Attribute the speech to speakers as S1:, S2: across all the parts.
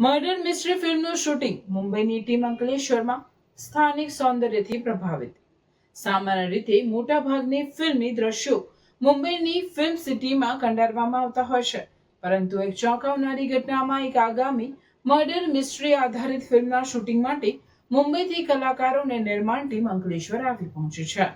S1: Murder mystery ફિલ્મનું shooting મુંબઈની team અંકલેશ્વરમાં સ્થાનિક સૌંદર્યથી પ્રભાવિત. સામાન્ય રીતે મોટાભાગની ફિલ્મની દ્રશ્યો મુંબઈની ફિલ્મ સિટીમાં કંડારવામાં આવતા હોય છે. પરંતુ એક ચોંકાવનારી ઘટનામાં એક આગામી મર્ડર મિસ્ટ્રી આધારિત ફિલ્મના શૂટિંગ માટે મુંબઈથી કલાકારો અને નિર્માણ ટીમ અંકલેશ્વર આવી પહોંચી છે.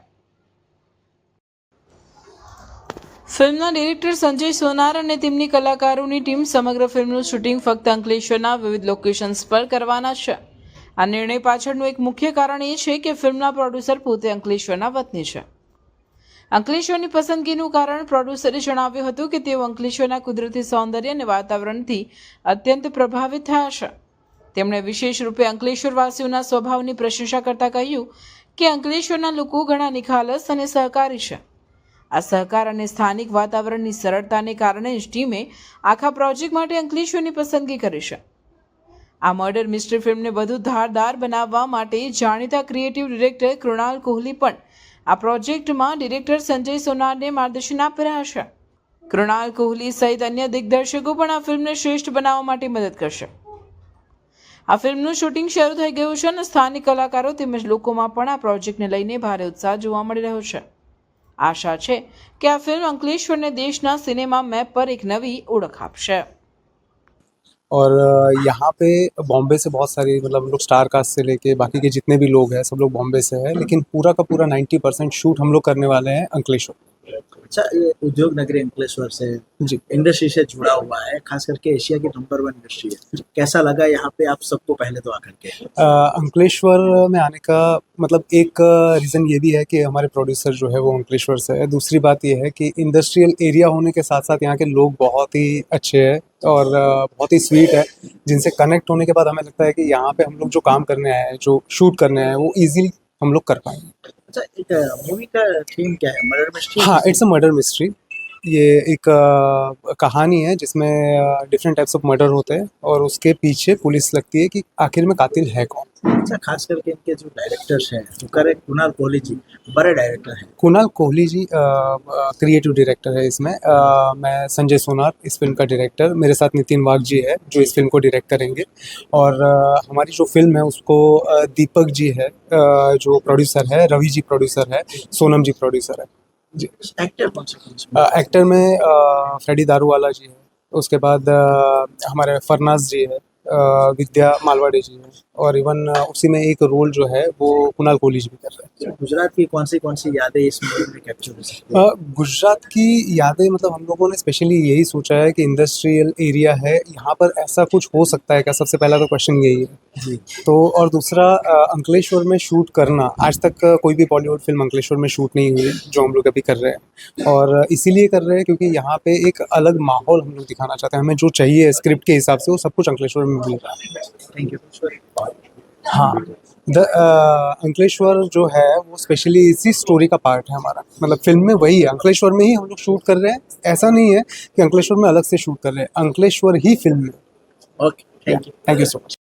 S1: ફિલ્મના ડિરેક્ટર સંજય સોનાર અને તેમની કલાકારોની ટીમ સમગ્ર ફિલ્મનું શૂટિંગ ફક્ત અંકલેશ્વરના વિવિધ લોકેશન્સ પર કરવાના છે. આ નિર્ણય પાછળનું એક મુખ્ય કારણ એ છે કે ફિલ્મના પ્રોડ્યુસર પોતે અંકલેશ્વરના વતની છે. અંકલેશ્વરની પસંદગીનું કારણ પ્રોડ્યુસરે જણાવ્યું હતું કે તેઓ અંકલેશ્વરના કુદરતી સૌંદર્ય અને વાતાવરણથી અત્યંત પ્રભાવિત થયા છે. તેમણે વિશેષ રૂપે અંકલેશ્વરવાસીઓના સ્વભાવની પ્રશંસા કરતા કહ્યું કે અંકલેશ્વરના લોકો ઘણા નિખાલસ અને સહકારી છે. આ સહકાર અને સ્થાનિક વાતાવરણની સરળતાને કારણે જ ટીમે આખા પ્રોજેક્ટ માટે અંકલેશ્વરની પસંદગી કરી છે. આ મર્ડર મિસ્ટ્રી ફિલ્મને વધુ ધારદાર બનાવવા માટે જાણીતા ક્રિએટિવ ડિરેક્ટર કૃણાલ કોહલી પણ આ પ્રોજેક્ટમાં ડિરેક્ટર સંજય સોનારને માર્ગદર્શન આપી રહ્યા છે. કૃણાલ કોહલી સહિત અન્ય દિગ્દર્શકો પણ આ ફિલ્મને શ્રેષ્ઠ બનાવવા માટે મદદ કરશે. આ ફિલ્મનું શૂટિંગ શરૂ થઈ ગયું છે અને સ્થાનિક કલાકારો તેમજ લોકોમાં પણ આ પ્રોજેક્ટને લઈને ભારે ઉત્સાહ જોવા મળી રહ્યો છે. આશા છે કે આ ફિલ્મ અંકલેશ્વરને દેશના સિનેમા મેપ પર એક નવી ઓળખ આપશે
S2: और अ, यहाँ पे बॉम्बे से बहुत सारी मतलब हम लोग स्टार कास्ट से लेके बाकी के जितने भी लोग हैं सब लोग बॉम्बे से हैं लेकिन पूरा का पूरा 90 परसेंट शूट हम लोग करने वाले हैं अंकलेश्वर
S3: अच्छा ये उद्योग नगरी अंकलेश्वर से
S2: जी।
S3: इंडस्ट्री से जुड़ा हुआ है खास करके एशिया की नंबर वन इंडस्ट्री है। कैसा लगा यहाँ पे आप सबको पहले तो आकर के?
S2: अंकलेश्वर में आने का मतलब एक रीज़न ये भी है कि हमारे प्रोड्यूसर जो है वो अंकलेश्वर से है। दूसरी बात ये है कि इंडस्ट्रियल एरिया होने के साथ साथ यहाँ के लोग बहुत ही अच्छे हैं और बहुत ही स्वीट है जिनसे कनेक्ट होने के बाद हमें लगता है कि यहाँ पे हम लोग जो काम करने आए हैं जो शूट करने आए हैं वो ईजिली हम लोग कर पाएँगे।
S3: अच्छा एक मूवी का थीम क्या है? मर्डर मिस्ट्री
S2: हाँ इट्स अ मर्डर मिस्ट्री ये एक कहानी है जिसमें डिफरेंट टाइप्स ऑफ़ मर्डर होते हैं और उसके पीछे पुलिस लगती है कि आखिर में कातिल है कौन?
S3: अच्छा खास करके इनके जो डायरेक्टर्स हैं वो करे कुणाल कोहली जी बड़े डायरेक्टर हैं।
S2: कुणाल कोहली जी क्रिएटिव डायरेक्टर है इसमें। अ, मैं संजय सोनार इस फ़िल्म का डायरेक्टर मेरे साथ नितिन वाघ जी है जो इस फ़िल्म को डायरेक्ट करेंगे। और अ, हमारी जो फ़िल्म है उसको दीपक जी है अ, जो प्रोड्यूसर है रवि जी प्रोड्यूसर है सोनम जी प्रोड्यूसर है। जी।
S3: एक्टर कौन से
S2: एक्टर में फ्रेडी दारूवाला जी है। उसके बाद हमारे फरनाज जी है। विद्या मालवाड़ी जी है। और इवन उसी में एक रोल जो है वो कुणाल कोहली जी भी कर रहे हैं।
S3: गुजरात की कौन सी कौन सी यादें इस मूवी में कैप्चर हो सकती है?
S2: गुजरात की यादें मतलब हम लोगों ने स्पेशली यही सोचा है कि इंडस्ट्रियल एरिया है। यहाँ पर ऐसा कुछ हो सकता है क्या? सबसे पहला तो क्वेश्चन यही है।
S3: जी।
S2: तो और दूसरा अंकलेश्वर में शूट करना। आज तक कोई भी बॉलीवुड फ़िल्म अंकलेश्वर में शूट नहीं हुई जो हम लोग अभी कर रहे हैं। और इसीलिए कर रहे हैं क्योंकि यहाँ पे एक अलग माहौल हम लोग दिखाना चाहते हैं। हमें जो चाहिए स्क्रिप्ट के हिसाब से वो सब कुछ अंकलेश्वर में है
S3: थैंक यू
S2: हाँ द अंकलेश्वर जो है वो स्पेशली इसी स्टोरी का पार्ट है हमारा। मतलब फ़िल्म में वही है। अंकलेश्वर में ही हम लोग शूट कर रहे हैं। ऐसा नहीं है कि अंकलेश्वर में अलग से शूट कर रहे हैं। अंकलेश्वर ही फ़िल्म में
S3: okay thank you
S2: thank you so much